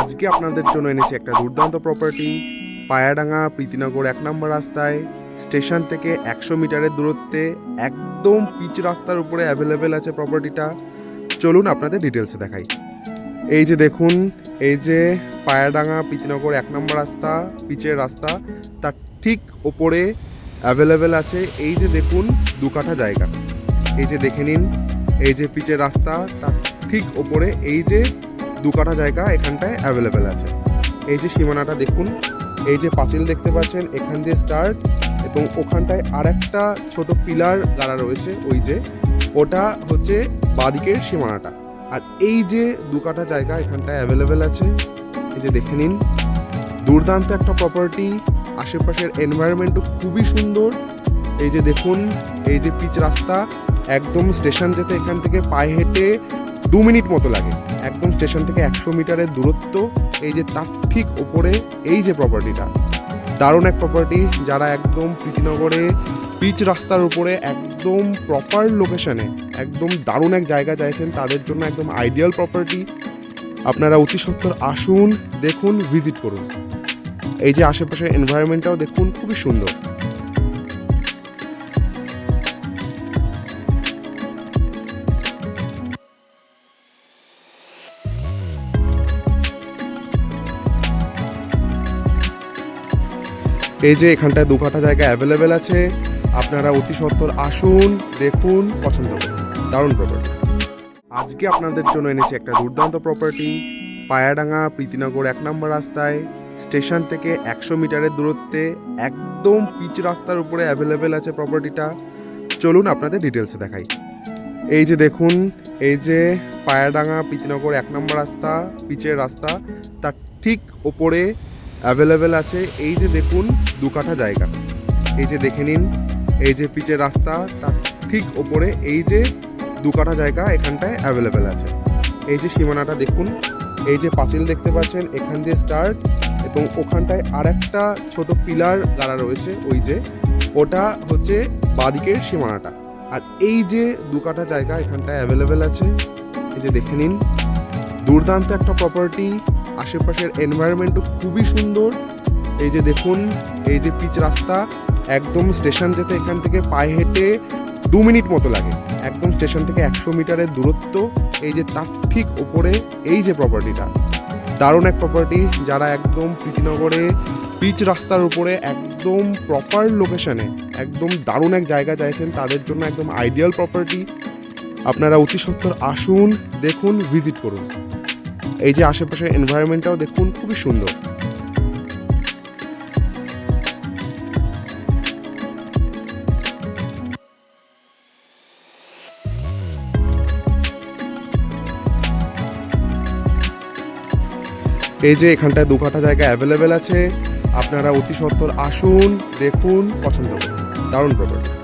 আজকে আপনাদের জন্য এনেছি একটা দুর্দান্ত প্রপার্টি পায়াডাঙ্গা, প্রীতিনগর এক নম্বর রাস্তায়, স্টেশন থেকে একশো মিটারের দূরত্বে, একদম পিচ রাস্তার উপরে অ্যাভেলেবেল আছে প্রপার্টিটা চলুন আপনাদের ডিটেলসে দেখাই। এই যে দেখুন, এই যে পায়াডাঙ্গা, প্রীতিনগর এক নম্বর রাস্তা, পিচের রাস্তা, তার ঠিক ওপরে অ্যাভেলেবেল আছে এই যে দেখুন দু কাঠা জায়গা। এই যে দেখে নিন, এই যে পিচের রাস্তা, তার ঠিক ওপরে এই যে দু কাঠা জায়গা এখানটায় অ্যাভেলেবেল আছে। এই যে সীমানাটা দেখুন, এই যে পাঁচিল দেখতে পাচ্ছেন, এখান দিয়ে স্টার্ট এবং ওখানটায় আর একটা ছোট পিলার গাড়া রয়েছে, ওই যে, ওটা হচ্ছে বাদিকের সীমানাটা। আর এই যে দু কাঠা জায়গা এখানটায় অ্যাভেলেবেল আছে, এই যে দেখে নিন, দুর্দান্ত একটা প্রপার্টি আশেপাশের এনভায়রনমেন্টও খুবই সুন্দর। এই যে দেখুন, এই যে পিচ রাস্তা, একদম স্টেশন যেতে এখান থেকে পায়ে হেঁটে দু মিনিট মতো লাগে। একদম স্টেশন থেকে একশো মিটারের দূরত্ব, এই যে তার ঠিক ওপরে এই যে প্রপার্টিটা দারুণ এক প্রপার্টি যারা একদম প্রীতিনগরে পিচ রাস্তার উপরে একদম প্রপার লোকেশনে একদম দারুণ এক জায়গা চাইছেন, তাদের জন্য একদম আইডিয়াল প্রপার্টি আপনারা অতি সত্তর আসুন, দেখুন ভিজিট করুন। এই যে আশেপাশের এনভায়রনমেন্টটাও দেখুন, খুবই সুন্দর। এই যে এখানটায় দু কাঠা জায়গা অ্যাভেলেবেল আছে, আপনারা অতি সত্তর আসুন, দেখুন, পছন্দ করুন। দারুণ প্রপার্টি আজকে আপনাদের জন্য এনেছি একটা দুর্দান্ত প্রপার্টি পায়াডাঙ্গা প্রীতিনগর এক নম্বর রাস্তায়, স্টেশন থেকে একশো মিটারের দূরত্বে, একদম পিচ রাস্তার উপরে অ্যাভেলেবেল আছে প্রপার্টিটা চলুন আপনাদের ডিটেলসে দেখাই। এই যে দেখুন, এই যে পায়াডাঙ্গা প্রীতিনগর এক নম্বর রাস্তা, পিচের রাস্তা, তার ঠিক ওপরে অ্যাভেলেবেল আছে এই যে দেখুন দু কাঠা জায়গা। এই যে দেখে নিন, এই যে পিচের রাস্তা, তার ঠিক ওপরে এই যে দু কাঠা জায়গা এখানটায় অ্যাভেলেবেল আছে। এই যে সীমানাটা দেখুন, এই যে পাঁচিল দেখতে পাচ্ছেন, এখান দিয়ে স্টার্ট এবং ওখানটায় আর একটা ছোট পিলার গাড়া রয়েছে, ওই যে ওটা হচ্ছে বাদিকের সীমানাটা। আর এই যে দু কাঠা জায়গা এখানটায় অ্যাভেলেবেল আছে, এই যে দেখে নিন। দুর্দান্ত একটা প্রপার্টি আশেপাশের এনভায়রনমেন্টও খুবই সুন্দর। এই যে দেখুন, এই যে পিচ রাস্তা, একদম স্টেশন যেতে এখান থেকে পায়ে হেঁটে দু মিনিট মতো লাগে। একদম স্টেশন থেকে একশো মিটারের দূরত্ব। এই যে তার ঠিক ওপরে এই যে প্রপার্টিটা দারুণ এক প্রপার্টি যারা একদম প্রীতিনগরে পিচ রাস্তার উপরে একদম প্রপার লোকেশনে একদম দারুণ এক জায়গা চাইছেন, তাদের জন্য একদম আইডিয়াল প্রপার্টি আপনারা অতি সত্তর আসুন, দেখুন ভিজিট করুন। এই যে আশেপাশের এনভায়রনমেন্টটাও দেখুন, খুবই সুন্দর। এই যে এখানটায় দু কাঠা জায়গা অ্যাভেলেবেল আছে, আপনারা অতি সত্তর আসুন, দেখুন, পছন্দ করুন। দারুণ প্রপার্টি